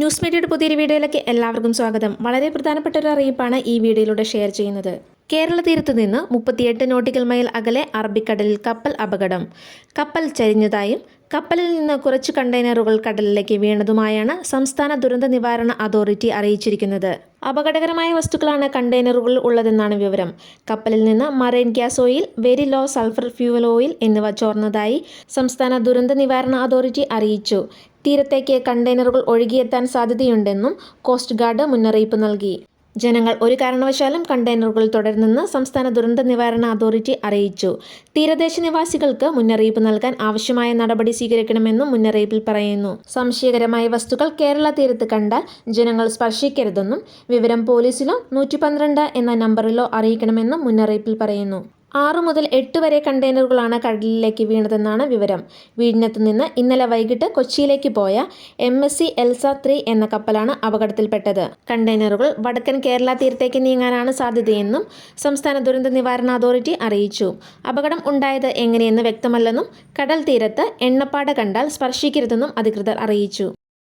News മീഡിയയുടെ പുതിയൊരു വീഡിയോയിലേക്ക് എല്ലാവർക്കും സ്വാഗതം. വളരെ പ്രധാനപ്പെട്ട ഒരു അറിയിപ്പാണ് ഈ വീഡിയോയിലൂടെ ഷെയർ ചെയ്യുന്നത്. കേരള തീരത്ത് നിന്ന് മുപ്പത്തിയെട്ട് നോട്ടിക്കൽ മൈൽ അകലെ അറബിക്കടലിൽ കപ്പൽ അപകടം. കപ്പൽ ചരിഞ്ഞതായും കപ്പലിൽ നിന്ന് കുറച്ച് കണ്ടെയ്നറുകൾ കടലിലേക്ക് വീണതുമായാണ് സംസ്ഥാന ദുരന്ത നിവാരണ അതോറിറ്റി അറിയിച്ചിരിക്കുന്നത്. അപകടകരമായ വസ്തുക്കളാണ് കണ്ടെയ്നറുകളിൽ ഉള്ളതെന്നാണ് വിവരം. കപ്പലിൽ നിന്ന് marine gas oil very low sulphur fuel oil എന്നിവ ചോർന്നതായി സംസ്ഥാന ദുരന്ത നിവാരണ അതോറിറ്റി അറിയിച്ചു. തീരത്തേക്ക് കണ്ടെയ്നറുകൾ ഒഴുകിയെത്താൻ സാധ്യതയുണ്ടെന്നും കോസ്റ്റ് ഗാർഡ് മുന്നറിയിപ്പ് നൽകി. ജനങ്ങൾ ഒരു കാരണവശാലും കണ്ടെയ്നറുകൾ തുടരുന്നെന്ന് സംസ്ഥാന ദുരന്ത നിവാരണ അതോറിറ്റി അറിയിച്ചു. തീരദേശ നിവാസികൾക്ക് മുന്നറിയിപ്പ് നൽകാൻ ആവശ്യമായ നടപടി സ്വീകരിക്കണമെന്നും മുന്നറിയിപ്പിൽ പറയുന്നു. സംശയകരമായ വസ്തുക്കൾ കേരള തീരത്ത് കണ്ടാൽ ജനങ്ങൾ സ്പർശിക്കരുതെന്നും വിവരം പോലീസിലോ നൂറ്റി എന്ന നമ്പറിലോ അറിയിക്കണമെന്നും മുന്നറിയിപ്പിൽ പറയുന്നു. ആറു മുതൽ എട്ട് വരെ കണ്ടെയ്നറുകളാണ് കടലിലേക്ക് വീണതെന്നാണ് വിവരം. വീടിനത്ത് നിന്ന് ഇന്നലെ വൈകിട്ട് കൊച്ചിയിലേക്ക് പോയ M S C Elsa three എന്ന കപ്പലാണ് അപകടത്തിൽപ്പെട്ടത്. കണ്ടെയ്നറുകൾ വടക്കൻ കേരള തീരത്തേക്ക് നീങ്ങാനാണ് സാധ്യതയെന്നും സംസ്ഥാന ദുരന്ത നിവാരണ അതോറിറ്റി അറിയിച്ചു. അപകടം ഉണ്ടായത് എങ്ങനെയെന്ന് വ്യക്തമല്ലെന്നും കടൽ തീരത്ത് എണ്ണപ്പാട കണ്ടാൽ സ്പർശിക്കരുതെന്നും അധികൃതർ അറിയിച്ചു.